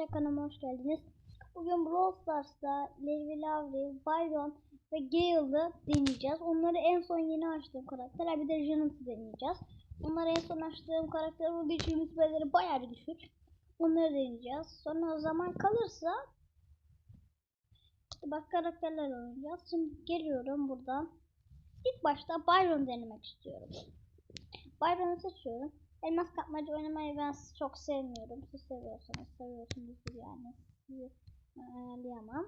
arkadaşlar kanalıma hoş geldiniz. Bugün Brawl Stars'ta Levi Lavri, Byron ve Gale'ı deneyeceğiz. Onları en son yeni açtığım karakterler bir de Janet'ı deneyeceğiz. Onları en son açtığım karakter olduğu için rütbeleri bayağı bir düşük. Onları deneyeceğiz. Sonra o zaman kalırsa işte başka karakterler oynayacağız. Şimdi geliyorum buradan. İlk başta Byron denemek istiyorum. Byron'u seçiyorum. Elmas kapmaca oynamayı ben çok sevmiyorum. Siz seviyorsanız seviyorsunuzdur yani. Sizi ayarlayamam.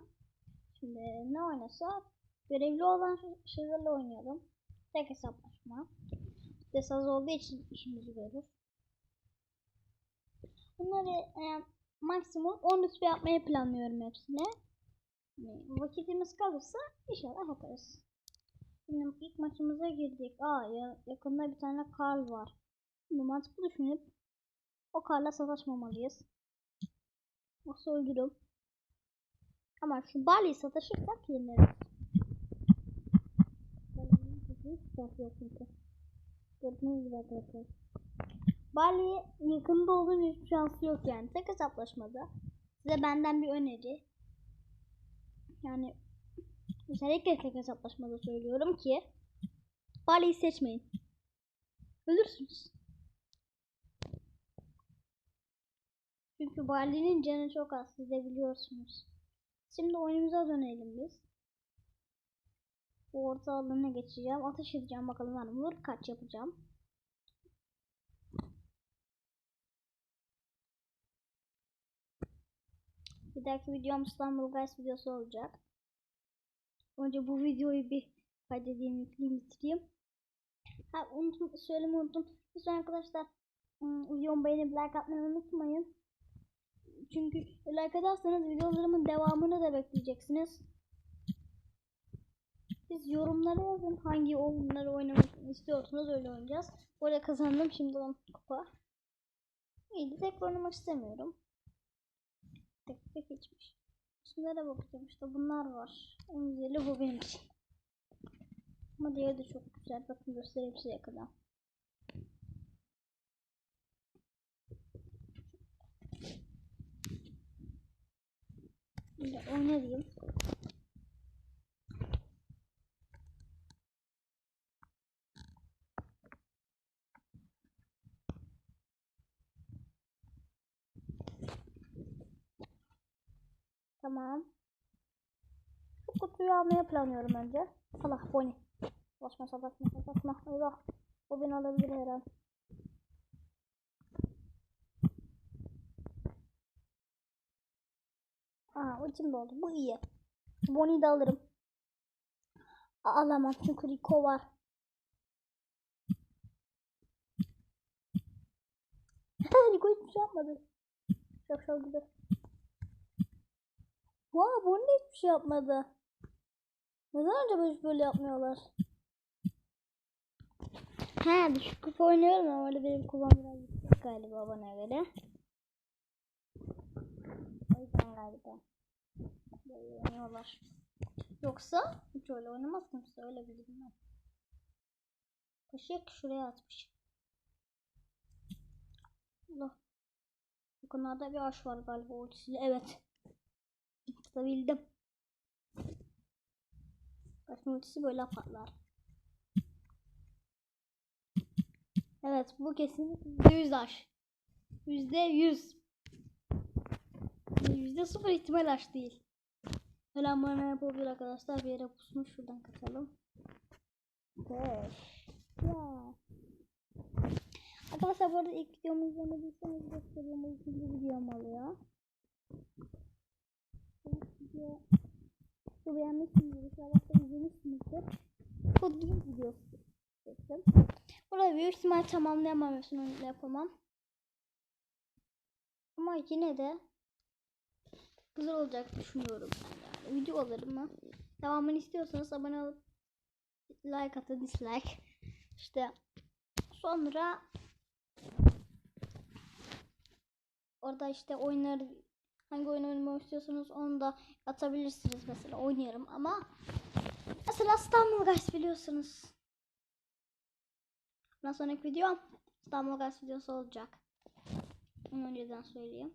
Şimdi ne oynasa görevli olan şeylerle oynayalım. Tek hesaplaşma. Desaz olduğu için işimizi görür. Bunları e, maksimum 10 rütbe yapmayı planlıyorum hepsine. Yani vakitimiz kalırsa inşallah yaparız. Şimdi ilk maçımıza girdik. Aa ya, yakında bir tane Karl var. Şimdi mantıklı düşünüp o Karl'la savaşmamalıyız. Yoksa öldürürüm. Ama şu Bali'yi sataşırsak çünkü. Gördüğünüz gibi arkadaşlar. Bali yakında olduğu hiçbir şansı yok yani. Tek hesaplaşmada. Size benden bir öneri. Yani özellikle tek hesaplaşmada söylüyorum ki Bali'yi seçmeyin. Ölürsünüz. Çünkü Bali'nin canı çok az siz de biliyorsunuz. Şimdi oyunumuza dönelim biz. Bu orta alanına geçeceğim. Ateş edeceğim bakalım mı? Vur kaç yapacağım. Bir dahaki videom İstanbul Guys videosu olacak. Önce bu videoyu bir kaydedeyim, yükleyeyim, bitireyim. Ha unuttum, söylemeyi unuttum. Lütfen arkadaşlar ım, videomu beğenip like atmayı unutmayın. Çünkü like atarsanız videolarımın devamını da bekleyeceksiniz. Siz yorumlara yazın hangi oyunları oynamak istiyorsanız öyle oynayacağız. Orada kazandım şimdi 10 kupa. İyi tek oynamak istemiyorum. Tek tek geçmiş. Şunlara bakacağım işte bunlar var. En güzeli bu benim için. Ama diğeri de çok güzel. Bakın göstereyim size yakından. Şimdi oynayayım. Tamam. Bu kutuyu almaya planlıyorum önce. Allah Bonnie. Savaşma savaşma savaşma. Eyvah. O beni alabilir her Aa ultim doldu. Bu iyi. Bonnie'yi de alırım. Alamam çünkü Rico var. Rico hiçbir şey yapmadı. Şapşal gibi. Vay Bonnie hiçbir şey yapmadı. Neden acaba böyle yapmıyorlar? He düşük kupa oynuyorum ama öyle benim kupam biraz galiba bana göre. Yüzden galiba. Böyle oynuyorlar. Yoksa hiç öyle oynamaz kimse öyle bilirim ben. Kaşık şuraya atmış. Allah. Yakınlarda bir ağaç var galiba ultisiyle. Evet. Tutabildim. Kaşın ultisi böyle patlar. Evet bu kesin %100 aş. %100. Yüzde sıfır ihtimal aş değil. Falan bana yapabilir arkadaşlar. Bir yere pusmuş. Şuradan kaçalım. Beş. Ya. Arkadaşlar bu arada ilk videomu izlemediyseniz gösteriyorum. İkinci videom oluyor. İlk video bu beğenmişsinizdir. İnşallah da izlemişsinizdir. Bu değil videosu çektim. Burada büyük ihtimal tamamlayamam. Hepsini yapamam. Ama yine de güzel olacak düşünüyorum ben yani. Videolarımı devamını istiyorsanız abone olup like atın dislike. İşte sonra orada işte oyunları hangi oyun oynamak istiyorsanız onu da atabilirsiniz mesela oynarım ama mesela İstanbul Guys biliyorsunuz. Bundan sonraki videom İstanbul Guys videosu olacak. Onu önceden söyleyeyim.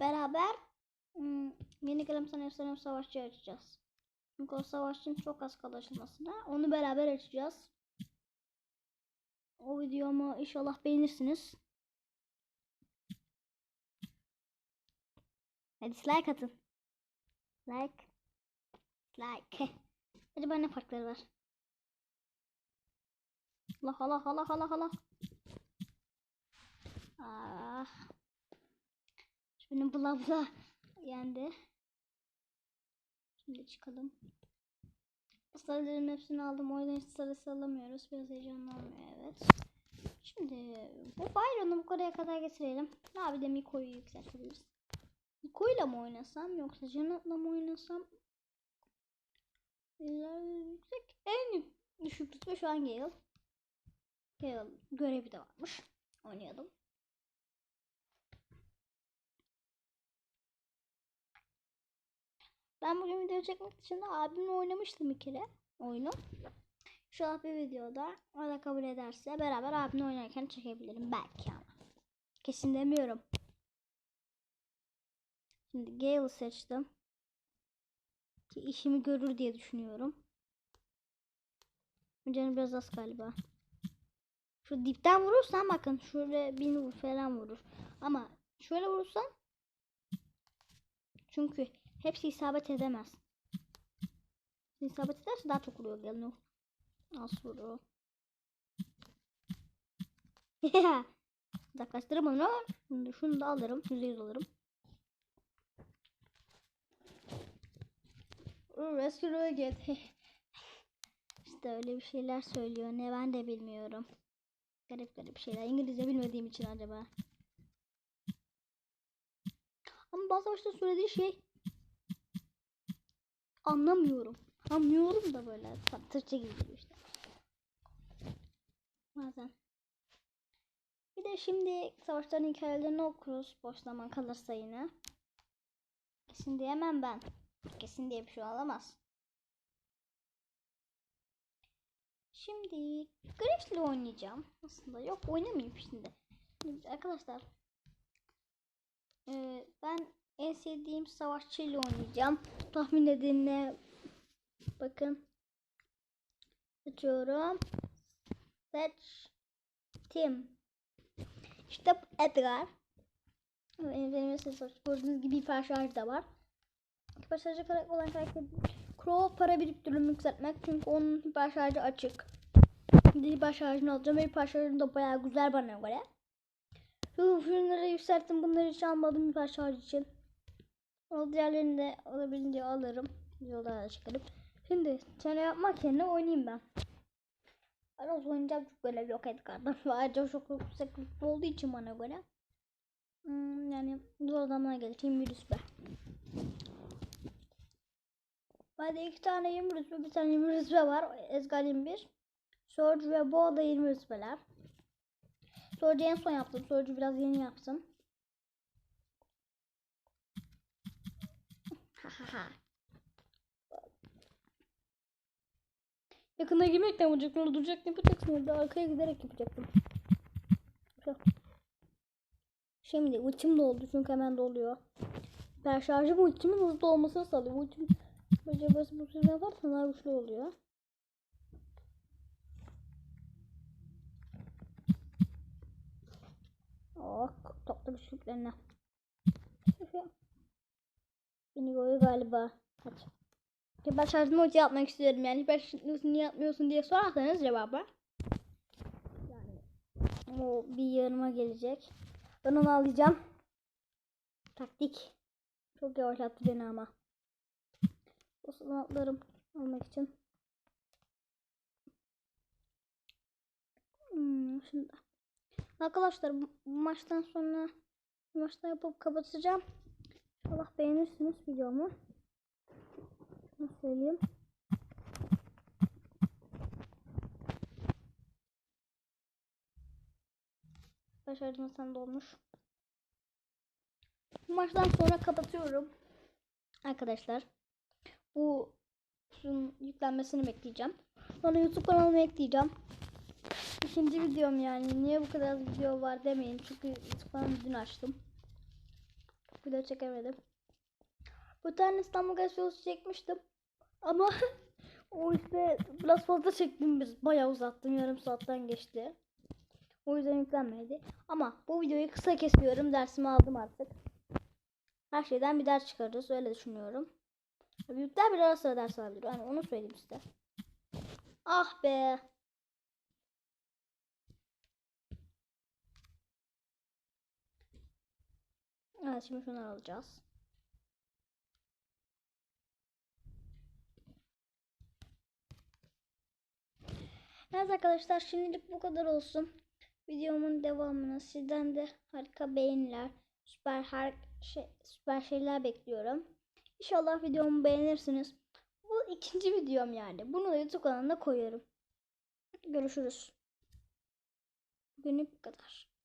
Beraber hmm, yeni gelen sanırsam savaşçı açacağız. Çünkü o savaşçının çok az kaldı açılmasına. Onu beraber açacağız. O videomu inşallah beğenirsiniz. Hadi like atın. Like. Like. Acaba ne farkları var? Allah Allah Allah Allah Allah. Ah. Şimdi bula bula yendi. Şimdi çıkalım. Sarıların hepsini aldım. O yüzden hiç sarısı alamıyoruz. Biraz heyecanlı olmuyor evet. Şimdi bu Byron'u bu kadar kadar getirelim. Abi de Miko'yu yükseltebiliriz. Miko'yla mı oynasam yoksa Janet'la mı oynasam? Yüksek. En düşük rütbe şu an Gale. Gale görevi de varmış. Oynayalım. Ben bugün video çekmek için de abimle oynamıştım bir kere oyunu. Şu an bir videoda o kabul ederse beraber abimle oynarken çekebilirim belki ama. Kesin demiyorum. Şimdi Gale'ı seçtim. Ki işimi görür diye düşünüyorum. Canım biraz az galiba. Şu dipten vurursan bakın şöyle bin vur falan vurur. Ama şöyle vurursan çünkü hepsi isabet edemez. İsabet ederse daha çok vuruyor gelin o. Az vuruyor. Uzaklaştırırım onu. Şimdi şunu da alırım. %100 alırım. Rescue get. işte öyle bir şeyler söylüyor. Ne ben de bilmiyorum. Garip garip şeyler. İngilizce bilmediğim için acaba. Ama bazı başta söylediği şey anlamıyorum. Anlıyorum da böyle Tırça gibi işte. Bazen. Bir de şimdi savaşların hikayelerini okuruz. Boş zaman kalırsa yine. Kesin diyemem ben. Kesin diye bir şey olamaz. Şimdi Grash'le oynayacağım. Aslında yok oynamayayım şimdi. arkadaşlar e, ben en sevdiğim savaşçıyla oynayacağım. Tahmin edin ne? Bakın. Açıyorum. Seç. Tim. İşte Edgar. Benim, benim gördüğünüz gibi hiper şarj da var. Hiper şarjı olan karakter Crow para biriktirimi yükseltmek çünkü onun hiper şarjı açık. Şimdi hiper şarjını alacağım. Hiper şarjı da bayağı güzel bana göre. Şu şunları yükselttim. Bunları hiç almadım hiper şarj için. Diğerlerini de alabildiğince alırım. Yolda çıkarıp. Şimdi çene yapmak yerine oynayayım ben. Aras oynayacağım çok böyle yok Edgar'dan. Ayrıca çok yüksek olduğu için bana göre. Hmm, yani zor adamına geleceğim virüs be. Bende iki tane 20 rütbe, bir tane 20 rütbe var. Ezgal 21. Surge ve Bo da 20 rütbeler. Surge'ü en son yaptım. Surge'ü biraz yeni yaptım. Yakına girmekten vuracaklar duracak ne yapacaksın orada arkaya giderek yapacaktım. Şimdi ultim doldu çünkü hemen doluyor. Ben şarjım ultimin hızlı olmasını sağlıyor. Ultim Böyle basıp sürü yaparsan daha güçlü oluyor. Oh, topla güçlüklerine. Beni galiba. Hadi. Ben şarjımı ulti yapmak istiyorum yani. Ben niye yapmıyorsun diye sorarsanız cevabı. Yani o bir yanıma gelecek. Ben onu alacağım. Taktik. Çok yavaşlattı beni ama. O sanatlarım almak için. Hmm, şimdi. Arkadaşlar bu maçtan sonra bu maçtan yapıp kapatacağım. İnşallah beğenirsiniz videomu. Nasıl söyleyeyim? Başardım sen dolmuş. Bu maçtan sonra kapatıyorum. Arkadaşlar bu yüklenmesini bekleyeceğim. Sonra YouTube kanalıma ekleyeceğim. İkinci videom yani. Niye bu kadar video var demeyin. Çünkü YouTube kanalımı dün açtım. Video çekemedim. Bu tane İstanbul Gazetesi çekmiştim. Ama o işte biraz fazla çektim biz. Bayağı uzattım. Yarım saatten geçti. O yüzden yüklenmedi. Ama bu videoyu kısa kesiyorum. Dersimi aldım artık. Her şeyden bir ders çıkarırız. Öyle düşünüyorum. Büyükler bir ara sıra ders alabilir. Yani onu söyleyeyim size. Ah be. Evet şimdi şunları alacağız. Evet arkadaşlar şimdilik bu kadar olsun. Videomun devamını sizden de harika beğeniler, süper her şey, süper şeyler bekliyorum. İnşallah videomu beğenirsiniz. Bu ikinci videom yani. Bunu da YouTube kanalına koyarım. Görüşürüz. Bugünlük bu kadar.